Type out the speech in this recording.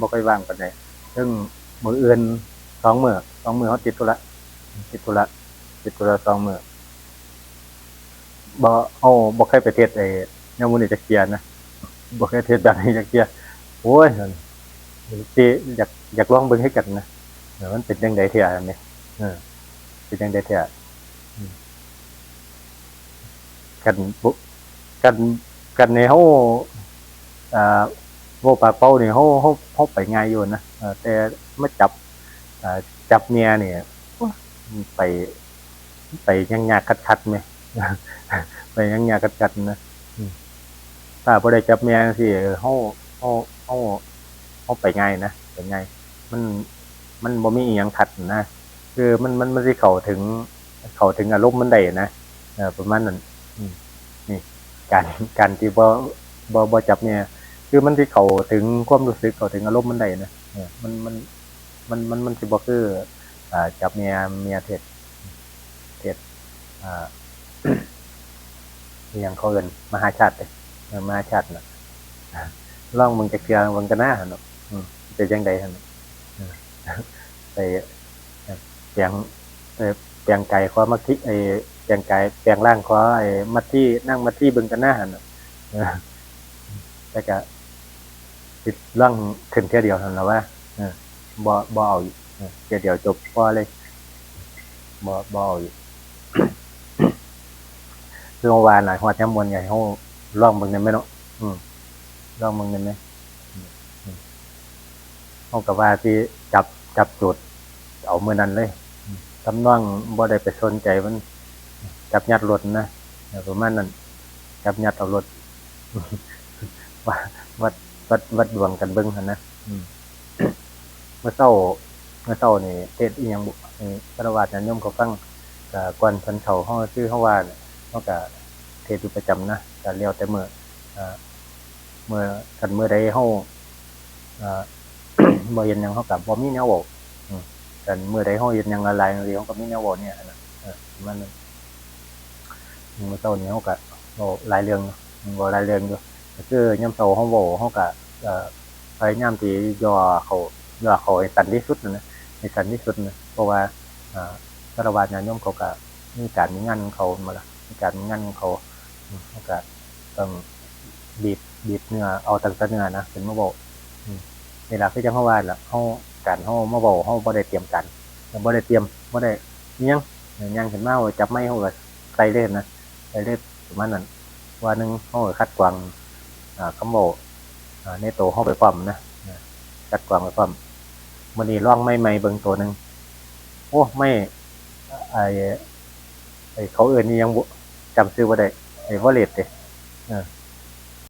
บ่ค่อยว่างปานใดซึ่งมืออื่นสองมือสองมือเฮาติดธุระติดธุระติดธุระสองมือบ่เฮาบ่เคยไปเทศไอ้แนวมื้อนี้จักเที่ยนะบ่เคยเทศแบบนี้จักเที่ยโอ้ยนั่นสิอยากอยากลองเบิ่งให้กันนะเออมันเป็นจังไดเที่ยอันนี้เออเป็นจังไดเทียอืมกันกันกันในเฮาอ่า โวปากเป้าเนี่ยเขาเขาเขาไปง่ายอยู่นะแต่มาจับจับเมียเนี่ยไป ไปยังยากคัดคัดไหมไปยังยากคัดคัดนะถ้าพอได้จับเมียสิเขาเขาเขาเขาไปง่ายนะไปง่ายมันมันบ่มีอีหยังขัดนะคือมันมันมันสิเข้าถึง เข้าถึงอารมณ์มันได้นะประมาณนั้นนี่การการที่บ่บ่บ่จับเมีย คือมันที่เขาถึงความรู้สึกเขาถึงอารมณ์มันได้นะเออมันมันมันมันมันสิบ่คืออ่าจับเมียเมียเทศเทศอ่าอหยังเขาเอินมหาชาติเด้เออมหาชาติน่ะลองมึงจะเกลือมึงก็น่าหันเนาะอืมเป็นจังไดหั่นเนาะไปเปียงเออเปียงไก่ขอมาคิไอเปียงไก่เปียงร่างขอไอ้มัที่นั่งมัที่บิ่งกันหน้าหันเนาะเออแต่ก็ ติดเรื่องขึ้นแค่เดียวเท่านั้นว่าเออบ่บ่เอาแค่เดียวจบพอเลยบ่บ่เอาเมื่องวานน่ะฮอดยามมวนใหญ่เฮาลองเบิ่งได้ไหมเนาะอืมลองเบิ่งไหมเฮาก็ว่าสิจับจับจุดเอามื้อนั้นเลยอืมทำนองบ่ได้ไปสนใจมันจับยัดรถนะประมาณนั้นจับยัดเอารถว่าวัด วัดวัดดวงกันเบิ่งหันนะเมื่อเช้า เมื่อเช้านี่เทศอีหยังบุนี่พระวาสญาติโยมเขาฟังก็ก่อนเพิ่นเข้าเฮาชื่อเฮาว่าเนี่ยเฮาก็เทศอยู่ประจำนะก็แล้วแต่เมื้อเมื่อกันมื้อใดเฮาอ่าบ่เห็นยังเฮาก็บ่มีแนวเว้าอืมกันมื้อใดเฮาเห็นยังอะไรเฮาก็มีแนวเว้าเนี่ยนะมันเมื่อเช้านี้เฮาก็เว้าหลายเรื่องเนาะอืมเว้าหลายเรื่องอยู่ คือยามเช้าเฮาเว้าเฮาก็เอ่อพยายามที่ย่อเขาย่อเขาให้สั้นที่สุดนะให้สั้นที่สุดนะเพราะว่าอ่าคาวะญาติโยมเขาก็มีการมีงานของเขามาละมีการมีงานของเขาอืมเขาก็ต้องบีบบีบเนื้อเอาตั้งแต่เนื้อนะเป็นมาเว้าอืมเวลาคือจังเฮาว่าละเฮาการเฮามาเว้าเฮาบ่ได้เตรียมกันบ่ได้เตรียมบ่ได้ยังยังขึ้นมาว่าจับไม้เฮาก็ใส่เลยนะใส่เลยประมาณนั้นว่าหนึ่งเฮาก็คัดกรอง คำบอกในโตวเข้าไปความนะจัดกวางไปความมันนี่ร่องไม่ไม่เบิ่งตัวหนึ่งโอ้ไม่ไอไอเขาเอื่นนี่ยังจำซื้อว่าได้ไอวอลเลตเลย